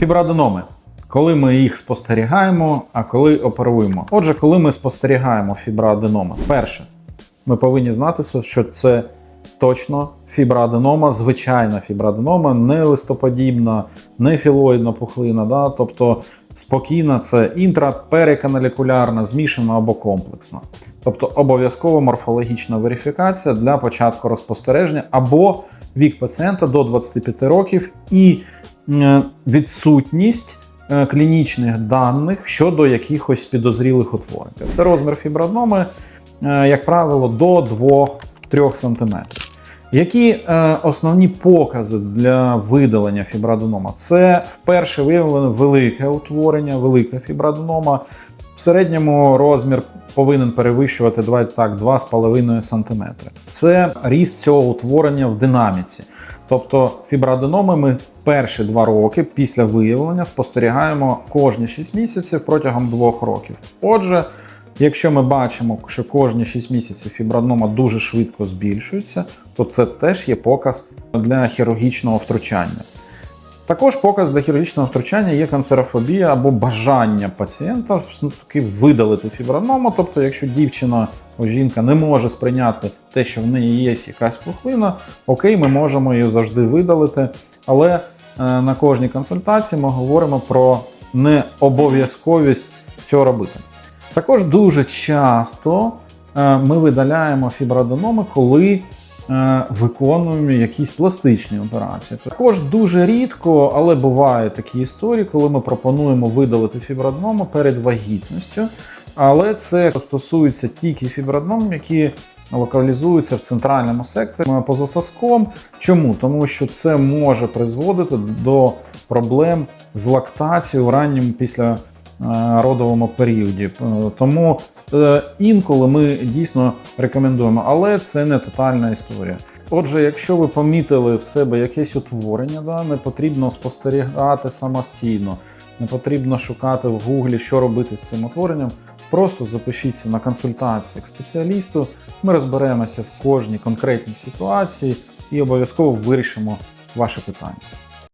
Фіброаденоми. Коли ми їх спостерігаємо, а коли оперуємо. Отже, коли ми спостерігаємо фіброаденоми, перше, ми повинні знати, що це точно фіброаденома, звичайна фіброаденома, не листоподібна, не філоїдна пухлина, да? тобто спокійна, це інтра, периканалікулярна, змішана або комплексна. Тобто обов'язково морфологічна верифікація для початку розпостереження або вік пацієнта до 25 років і відсутність е, клінічних даних щодо якихось підозрілих утворень. Це розмір фіброаденоми, е, як правило, до 2-3 см. Які е, основні покази для видалення фіброаденома? Це вперше виявлено велике утворення, велика фіброаденома. В середньому розмір повинен перевищувати так, 2,5 см. Це ріст цього утворення в динаміці. Тобто фіброаденоми ми перші два роки після виявлення спостерігаємо кожні 6 місяців протягом 2 років. Отже, якщо ми бачимо, що кожні 6 місяців фіброаденома дуже швидко збільшується, то це теж є показ для хірургічного втручання. Також показ для хірургічного втручання є канцерофобія або бажання пацієнта видалити фіброному. Тобто, якщо дівчина жінка не може сприйняти те, що в неї є якась пухлина, окей, ми можемо її завжди видалити. Але е, на кожній консультації ми говоримо про необов'язковість цього робити. Також дуже часто е, ми видаляємо фіброаденоми, коли виконуємо якісь пластичні операції. Також дуже рідко, але бувають такі історії, коли ми пропонуємо видалити фіброаденому перед вагітністю. Але це стосується тільки фіброаденомів, які локалізуються в центральному секторі поза соском. Чому? Тому що це може призводити до проблем з лактацією в ранньому після родовому періоді. Е, Тому е, інколи ми дійсно рекомендуємо, але це не тотальна історія. Отже, якщо ви помітили в себе якесь утворення, да, не потрібно спостерігати самостійно, не потрібно шукати в гуглі, що робити з цим утворенням. Просто запишіться на консультацію к спеціалісту. Ми розберемося в кожній конкретній ситуації і обов'язково вирішимо ваше питання.